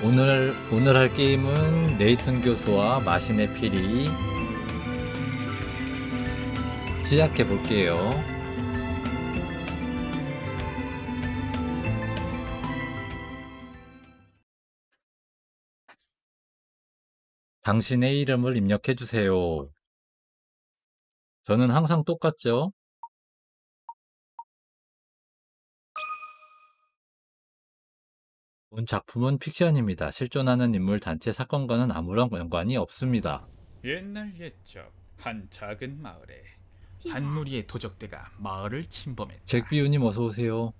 오늘 오늘 할 게임은 레이튼 교수와 마신의 피리 시작해 볼게요. 당신의 이름을 입력해 주세요. 저는 항상 똑같죠? 본 작품은 픽션입니다. 실존하는 인물 단체 사건과는 아무런 연관이 없습니다. 옛날 옛적 한 작은 마을에 한 무리의 도적대가 마을을 침범했다. 잭비우님 어서 오세요.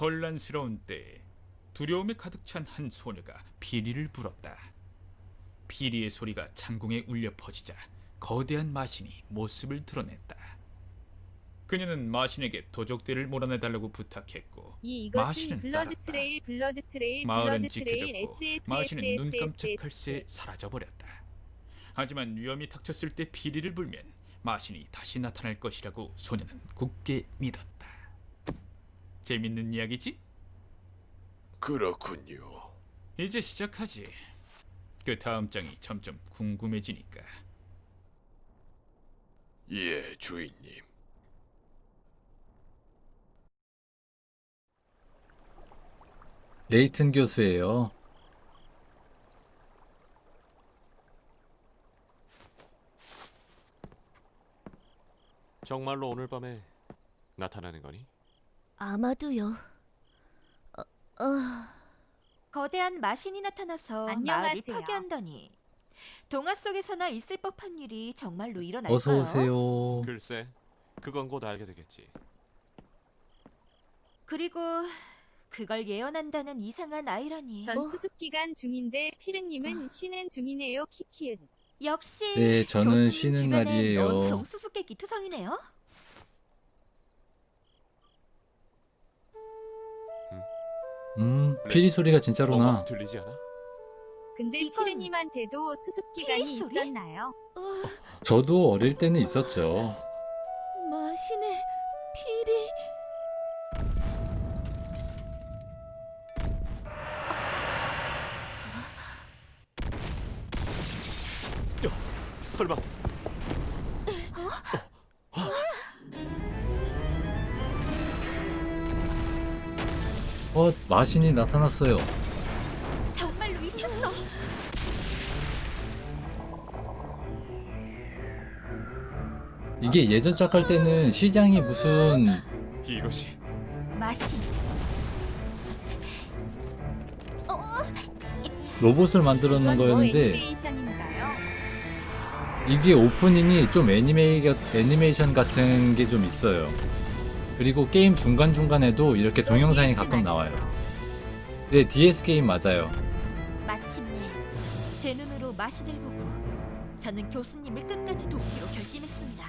혼란스러운 때에 두려움에 가득 찬 한 소녀가 피리를 불었다. 피리의 소리가 창공에 울려 퍼지자 거대한 마신이 모습을 드러냈다. 그녀는 마신에게 도적대를 몰아내달라고 부탁했고 이 마신은 이것은 블러드 따랐다. 트레일 블러드 트레일 마을은 블러드 트레일 지켜졌고 마신은 눈 깜짝할 새 사라져버렸다. 하지만 위험이 닥쳤을 때 피리를 불면 마신이 다시 나타날 것이라고 소녀는 굳게 믿었다. 재밌는 이야기지? 그렇군요. 이제 시작하지. 그 다음 장이 점점 궁금해지니까. 예, 주인님. 레이튼 교수예요. 정말로 오늘 밤에 나타나는 거니? 아마도요. 어, 어, 거대한 마신이 나타나서 안녕하세요. 파괴한다니. 동화 속에서나 있을 법한 일이 정말로 일어날까요? 어서 오세요. 글쎄, 그건 곧 알게 되겠지. 그리고 그걸 예언한다는 이상한 아이러니. 전 어? 수습 기간 중인데 피르님은 쉬는 중이네요. 키키은. 역시 네, 저는 교수님 쉬는 주변엔 날이에요. 온통 수수께끼 투성이네요. 음, 피리 소리가 진짜로나. 뭐가 들리지 않아? 근데 이건 피르님한테도 수습 기간이 피리 소리? 있었나요? 어, 저도 어릴 때는 있었죠. 마신의 마신이 나타났어요. 정말로 있었어. 이게 예전 짝할 때는 시장이 무슨 이것이 마신. 로봇을 만들어 놓은 이건 뭐 거였는데? 이게 오프닝이 좀 애니메이, 애니메이션 같은 게 좀 있어요. 그리고 게임 중간중간에도 이렇게 동영상이 가끔 나와요. 네, DS 게임 맞아요. 마침내 제 눈으로 마신을 보고 저는 교수님을 끝까지 돕기로 결심했습니다.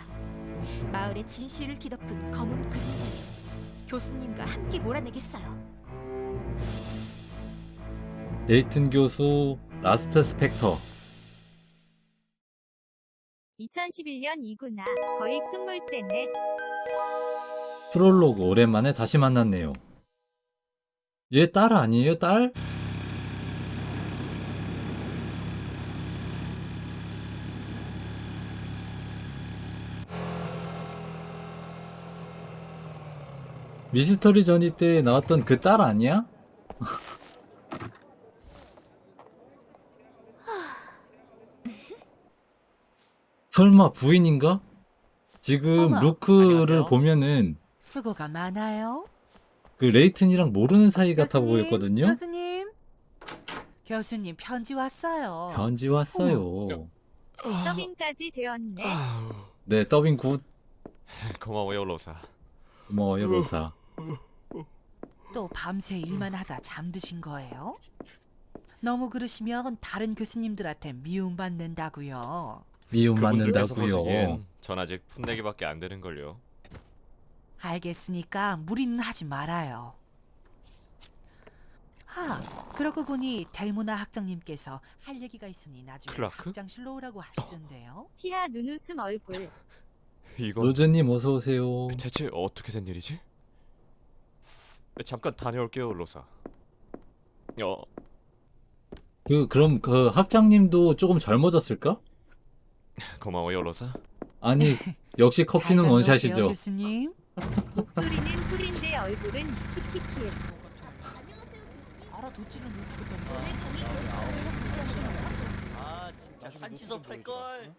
마을의 진실을 뒤덮은 검은 그림자를 교수님과 함께 몰아내겠어요. 레이튼 교수 라스트 스펙터 2011년 이구나. 거의 끝물 때네. 프롤로그 오랜만에 다시 만났네요. 얘 딸 아니에요? 딸? 미스터리 전이 때 나왔던 그 딸 아니야? 설마 부인인가? 지금 어머, 루크를 안녕하세요. 보면은 수고가 많아요. 그 레이튼이랑 모르는 사이 같아 교수님, 보였거든요. 교수님. 교수님 편지 왔어요. 편지 왔어요. 서빙까지 되었네. 네, 더빙 굿. 고마워요 로사. 뭐 여보사. 또 밤새 일만 하다 잠드신 거예요? 너무 그러시면 다른 교수님들한테 미움 받는다고요. 미움 그분들께서 맞는다고요. 보시기엔 전 아직 풋내기밖에 안 되는 걸요. 알겠으니까 무리는 하지 말아요. 하, 그러고 보니 델모나 학장님께서 할 얘기가 있으니 나중에 클라크? 학장실로 오라고 하시던데요. 티아 눈웃음 얼굴. 이거 로즈님 어서 오세요. 대체 어떻게 된 일이지? 잠깐 다녀올게요 로사. 어, 그 그럼 그 학장님도 조금 젊어졌을까? 고마워요 로사. 아니 역시 커피는 잘 원샷이죠. 다녀오세요, 교수님. 목소리는 꿀인데 얼굴은 키키키. 알아듣지를 못하겠단다. 아 진짜 한시도 팔걸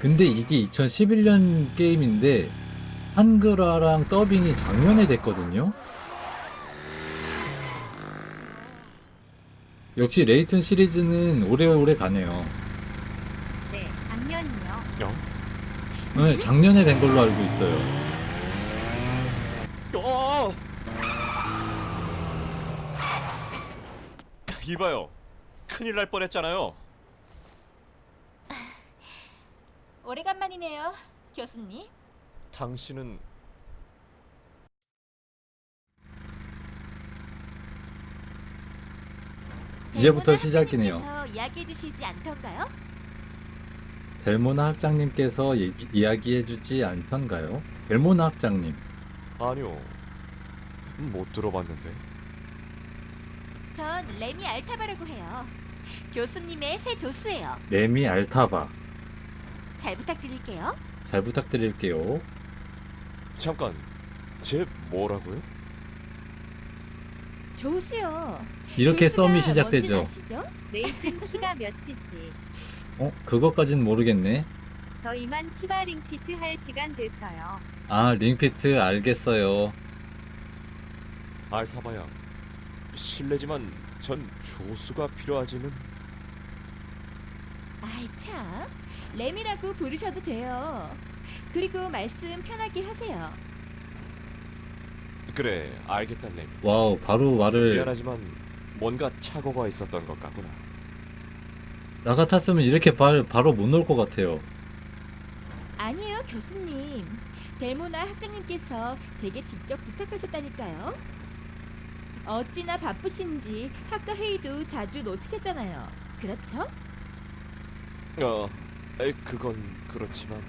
근데 이게 2011년 게임인데 한글화랑 더빙이 작년에 됐거든요. 역시 레이튼 시리즈는 오래오래 가네요. 네, 작년이요. 네, 작년에 된 걸로 알고 있어요. 어! 이봐요. 큰일 날 뻔했잖아요. 오래간만이네요, 교수님. 당신은 이제부터 시작이네요. 이야기해 주시지 않던가요? 델모나 학장님께서 얘기, 이야기해주지 않던가요? 델모나 학장님. 아니요. 못 들어봤는데. 전 레미 알타바라고 해요. 교수님의 새 조수예요. 레미 알타바. 잘 부탁드릴게요. 잘 부탁드릴게요. 잠깐. 제 뭐라고요? 조수요. 이렇게 조수가 썸이 시작되죠. 아시죠? 레이튼 키가 몇이지? 어? 그것까진 모르겠네. 저희만 피바링 피트 할 시간 됐어요. 아, 링피트 알겠어요. 알타바야. 실례지만 전 조수가 필요하지는. 아이 참. 레미라고 부르셔도 돼요. 그리고 말씀 편하게 하세요. 그래, 알겠다 레미. 와우, 바로 말을 미안하지만 뭔가 착오가 있었던 것 같구나. 나 같았으면 이렇게 발, 바로 못 놓을 것 같아요. 아니에요, 교수님. 델모나 학장님께서 제게 직접 부탁하셨다니까요. 어찌나 바쁘신지 학과 회의도 자주 놓치셨잖아요. 그렇죠? 어, 에, 그건 그렇지만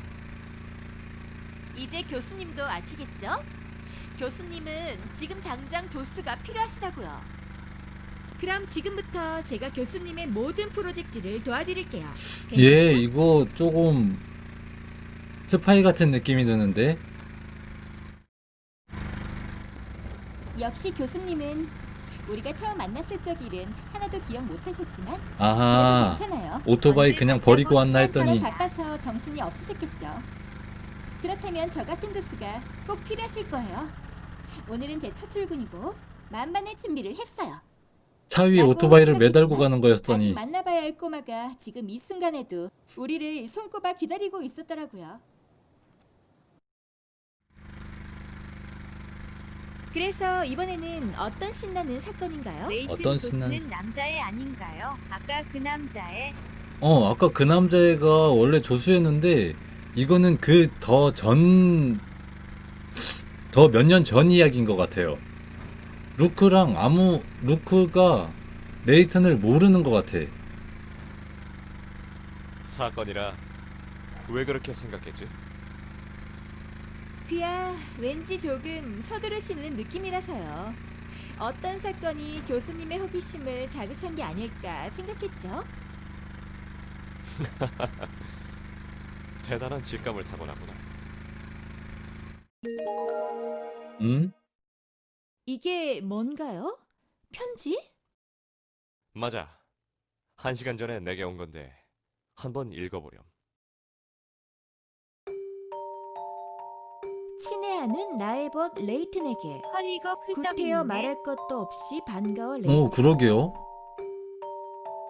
이제 교수님도 아시겠죠? 교수님은 지금 당장 조수가 필요하시다고요. 그럼 지금부터 제가 교수님의 모든 프로젝트를 도와드릴게요. 예? 이거 조금 스파이 같은 느낌이 드는데. 역시 교수님은 우리가 처음 만났을 적 일은 하나도 기억 못하셨지만 아하, 괜찮아요. 오토바이 그냥 버리고 왔나 했더니 바빠서 정신이 없으셨겠죠. 그렇다면 저 같은 조수가 꼭 필요하실 거예요. 오늘은 제 첫 출근이고 만반의 준비를 했어요. 차 위에 오토바이를 매달고 가는 아직 거였더니 만나봐야 할 꼬마가 지금 이 순간에도 우리를 손꼽아 기다리고 있었더라고요. 그래서 이번에는 어떤 신나는 사건인가요? 레이튼 어떤 신난- 남자애 아닌가요? 아까 그 남자애. 어, 아까 그 남자애가 원래 조수였는데 이거는 그 더 전, 더 몇 년 전 이야기인 것 같아요. 루크랑 아무, 루크가 레이튼을 모르는 것 같아. 사건이라 왜 그렇게 생각했지? 그야 왠지 조금 서두르시는 느낌이라서요. 어떤 사건이 교수님의 호기심을 자극한 게 아닐까 생각했죠. 대단한 직감을 타고나구나. 응? 이게 뭔가요? 편지? 맞아. 한 시간 전에 내게 온 건데 한번 읽어보렴. 친애하는 나의 벗 레이튼에게 풀더빙인데 말할 것도 없이 반가워 레이튼. 어, 그러게요.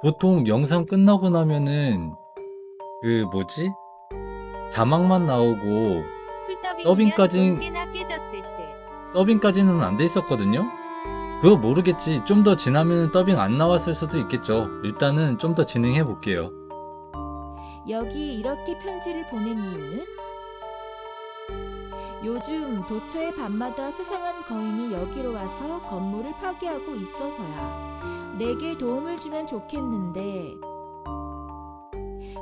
보통 영상 끝나고 나면은 그 뭐지? 자막만 나오고 꽤나 깨졌을 때. 더빙까지는 안 돼 있었거든요. 그거 모르겠지. 좀 더 지나면 더빙 안 나왔을 수도 있겠죠. 일단은 좀 더 진행해 볼게요. 여기 이렇게 편지를 보낸 이유는 요즘 도처에 밤마다 수상한 거인이 여기로 와서 건물을 파괴하고 있어서야. 내게 도움을 주면 좋겠는데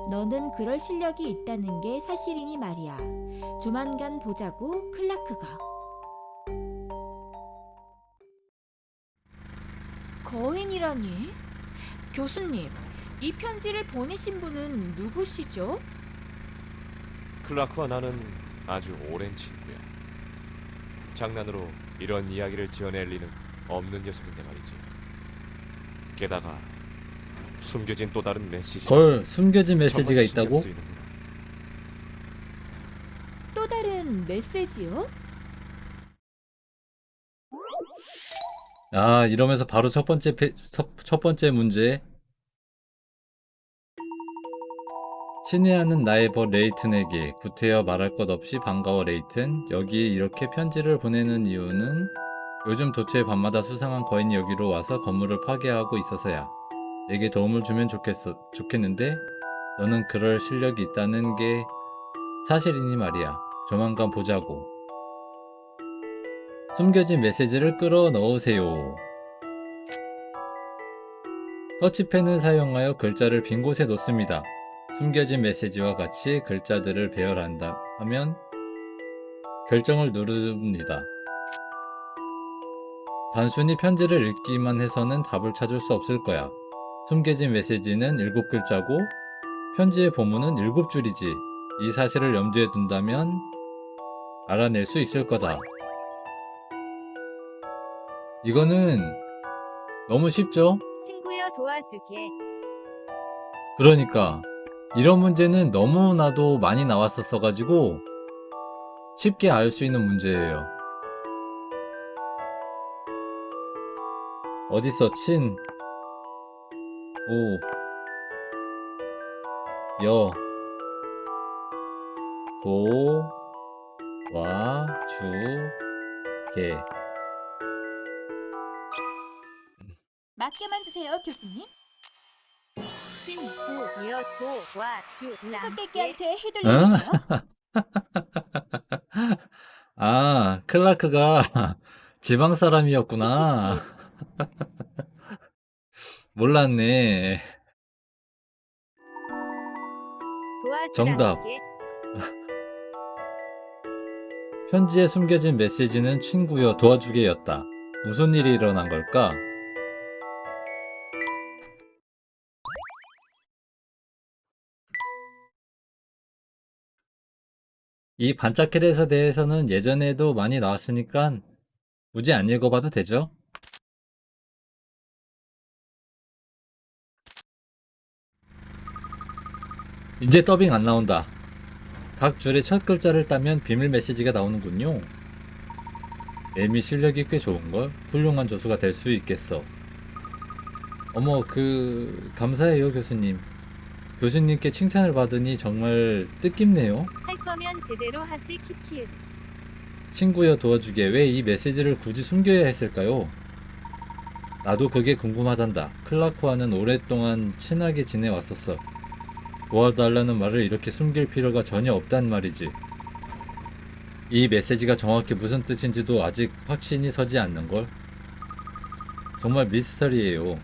너는 그럴 실력이 있다는 게 사실이니 말이야. 조만간 보자고 클라크가. 거인이라니? 교수님, 이 편지를 보내신 분은 누구시죠? 클라크와 나는 아주 오랜 친구야. 장난으로 이런 이야기를 지어낼 리는 없는 녀석인데 말이지. 게다가 숨겨진 또 다른 메시지. 헐 숨겨진 메시지가 있다고? 또 다른 메시지요? 아 이러면서 바로 첫 번째 페, 첫, 첫 번째 문제. 친애하는 나의 벗 레이튼에게 구태여 말할 것 없이 반가워 레이튼. 여기에 이렇게 편지를 보내는 이유는 요즘 도처에 밤마다 수상한 거인이 여기로 와서 건물을 파괴하고 있어서야. 내게 도움을 주면 좋겠어, 좋겠는데? 너는 그럴 실력이 있다는 게 사실이니 말이야. 조만간 보자고 숨겨진 메시지를 끌어 넣으세요. 터치펜을 사용하여 글자를 빈 곳에 놓습니다. 숨겨진 메시지와 같이 글자들을 배열한다 하면 결정을 누릅니다. 단순히 편지를 읽기만 해서는 답을 찾을 수 없을 거야. 숨겨진 메시지는 7글자고 편지의 본문은 7줄이지. 이 사실을 염두에 둔다면 알아낼 수 있을 거다. 이거는 너무 쉽죠? 친구여 도와주게. 그러니까 이런 문제는 너무나도 많이 나왔었어가지고 쉽게 알 수 있는 문제예요. 어딨어 친, 오, 여, 도, 와, 주, 게. 맡겨만 주세요, 교수님. 친구, 여, 도, 와, 주, 람, 수수께끼한테 응? 휘둘리세요. 아, 클라크가 지방 사람이었구나. 몰랐네. 정답. 편지에 숨겨진 메시지는 친구여 도와주게였다. 무슨 일이 일어난 걸까? 이 반짝헬에 대해서는 예전에도 많이 나왔으니까 굳이 안 읽어봐도 되죠? 이제 더빙 안 나온다. 각 줄의 첫 글자를 따면 비밀 메시지가 나오는군요. 애미 실력이 꽤 좋은걸? 훌륭한 조수가 될 수 있겠어. 어머, 그, 감사해요, 교수님. 교수님께 칭찬을 받으니 정말 뜻깊네요. 할 거면 제대로 하지 키키. 친구여 도와주게 왜 이 메시지를 굳이 숨겨야 했을까요? 나도 그게 궁금하단다. 클라크와는 오랫동안 친하게 지내왔었어. 도와달라는 말을 이렇게 숨길 필요가 전혀 없단 말이지. 이 메시지가 정확히 무슨 뜻인지도 아직 확신이 서지 않는걸? 정말 미스터리예요.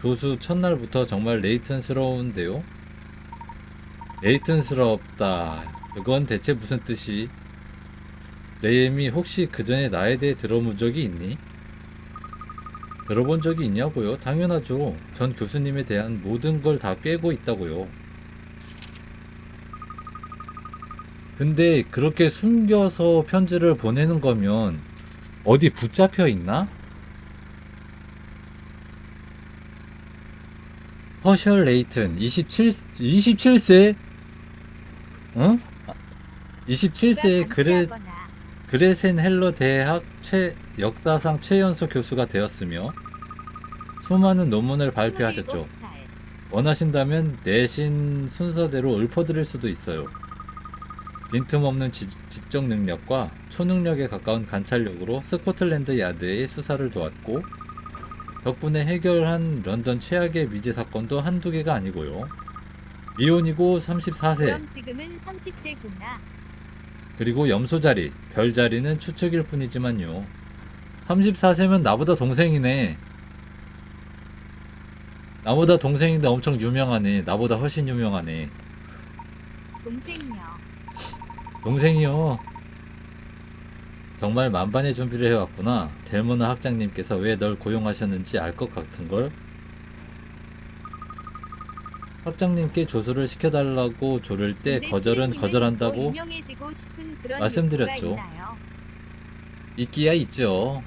조수 첫날부터 정말 레이튼스러운데요? 레이튼스럽다. 그건 대체 무슨 뜻이? 레임이 혹시 그 전에 나에 대해 들어본 적이 있니? 들어본 적이 있냐고요? 당연하죠. 전 교수님에 대한 모든 걸 다 꿰고 있다고요. 근데 그렇게 숨겨서 편지를 보내는 거면 어디 붙잡혀 있나? 허셜 레이튼 27 27세? 응? 27세에 그래 그레센 헬러 대학 최, 역사상 최연소 교수가 되었으며 수많은 논문을 발표하셨죠. 원하신다면 내신 순서대로 읊어드릴 수도 있어요. 빈틈없는 지, 지적 능력과 초능력에 가까운 관찰력으로 스코틀랜드 야드의 수사를 도왔고 덕분에 해결한 런던 최악의 미제 사건도 한두 개가 아니고요. 미혼이고 34세 그럼 지금은 30대구나. 그리고 염소 자리, 별 자리는 추측일 뿐이지만요. 34세면 나보다 동생이네. 나보다 동생인데 엄청 유명하네. 나보다 훨씬 유명하네. 동생녀. 동생이요. 정말 만반의 준비를 해왔구나. 델모나 학장님께서 왜 널 고용하셨는지 알 것 같은걸? 학장님께 조수를 시켜달라고 조를 때 거절은 거절한다고 말씀드렸죠. 있기야 있죠.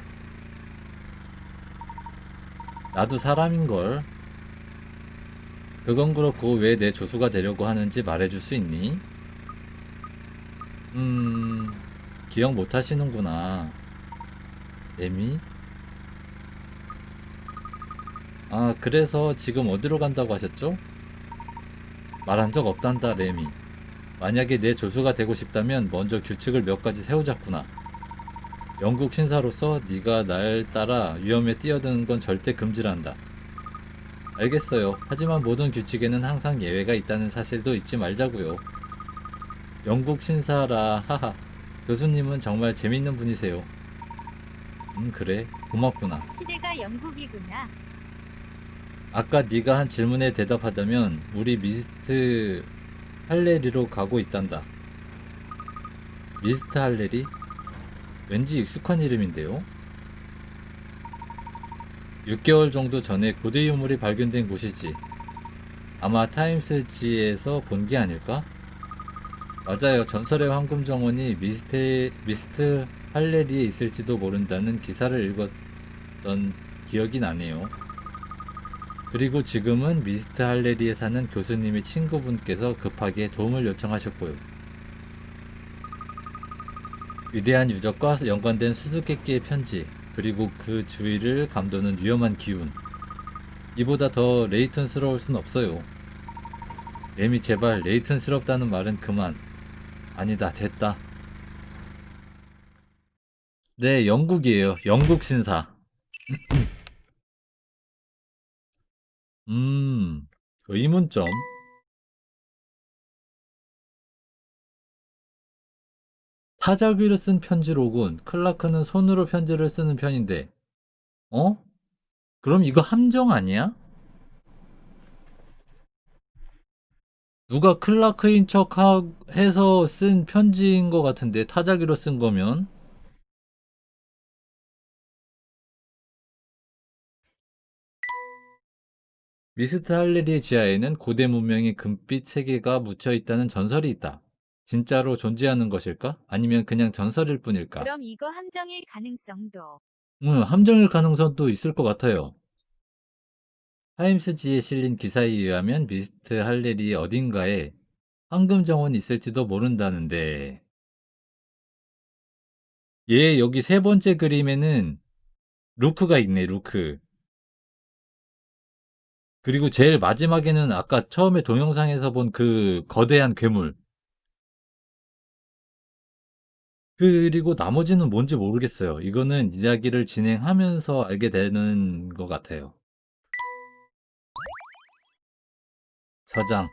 나도 사람인걸. 그건 그렇고 왜 내 조수가 되려고 하는지 말해줄 수 있니? 음, 기억 못 하시는구나. 에미? 아, 그래서 지금 어디로 간다고 하셨죠? 말한 적 없단다, 레미. 만약에 내 조수가 되고 싶다면 먼저 규칙을 몇 가지 세우자꾸나. 영국 신사로서 네가 날 따라 위험에 뛰어드는 건 절대 금지란다. 알겠어요. 하지만 모든 규칙에는 항상 예외가 있다는 사실도 잊지 말자고요. 영국 신사라 하하. 교수님은 정말 재밌는 분이세요. 음 그래 고맙구나. 시대가 영국이구나. 아까 네가 한 질문에 대답하자면 우리 미스트 할레리로 가고 있단다. 미스트 할레리? 왠지 익숙한 이름인데요. 6개월 정도 전에 고대 유물이 발견된 곳이지. 아마 타임스지에서 본 게 아닐까? 맞아요. 전설의 황금 정원이 미스트, 미스트 할레리에 있을지도 모른다는 기사를 읽었던 기억이 나네요. 그리고 지금은 미스트 할레리에 사는 교수님의 친구분께서 급하게 도움을 요청하셨고요. 위대한 유적과 연관된 수수께끼의 편지, 그리고 그 주위를 감도는 위험한 기운. 이보다 더 레이튼스러울 순 없어요. 레미 제발 레이튼스럽다는 말은 그만. 아니다, 됐다. 네, 영국이에요. 영국 신사. 의문점. 타자귀를 쓴 편지로군. 클라크는 손으로 편지를 쓰는 편인데. 어? 그럼 이거 함정 아니야? 누가 클라크인 척 하- 해서 쓴 편지인 것 같은데, 타자기로 쓴 거면? 미스트 할레리의 지하에는 고대 문명의 금빛 세계가 묻혀 있다는 전설이 있다. 진짜로 존재하는 것일까? 아니면 그냥 전설일 뿐일까? 그럼 이거 함정일 가능성도. 응, 함정일 가능성도 있을 것 같아요. 타임스지에 실린 기사에 의하면 미스트 할레리 어딘가에 황금 정원이 있을지도 모른다는데. 얘 여기 세 번째 그림에는 루크가 있네, 루크. 그리고 제일 마지막에는 아까 처음에 동영상에서 본 그 거대한 괴물. 그리고 나머지는 뭔지 모르겠어요. 이거는 이야기를 진행하면서 알게 되는 것 같아요. 서장.